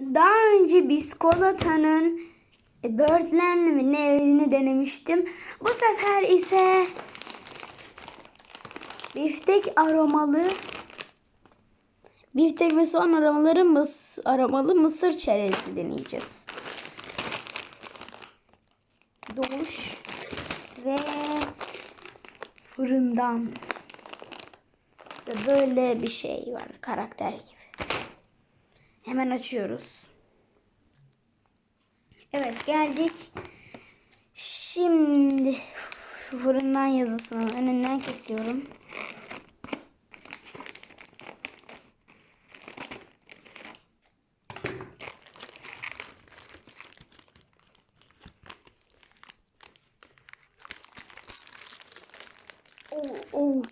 Daha önce biskolatanın e, Birdland ne denemiştim. Bu sefer ise biftek aromalı biftek ve soğan aromaları mıs aromalı mısır çerezi deneyeceğiz. Doğuş ve fırından böyle bir şey var karakter gibi. Hemen açıyoruz. Evet geldik. Şimdi şu fırından yazısının önünden kesiyorum. Oh, oh.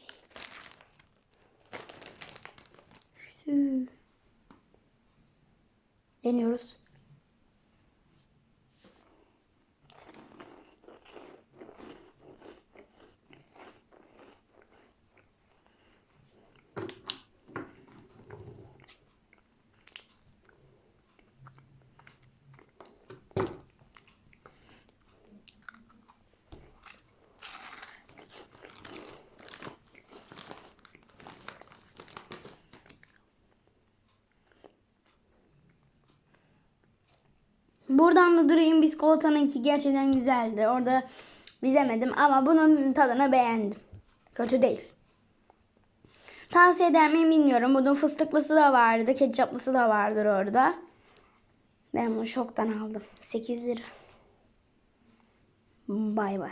Deniyoruz. Buradan da durayım biskolatanınki gerçekten güzeldi. Orada bilemedim ama bunun tadını beğendim. Kötü değil. Tavsiye eder miyim bilmiyorum. Bunun fıstıklısı da vardı. Ketçaplısı da vardır orada. Ben bunu şoktan aldım. 8 lira. Bay bay.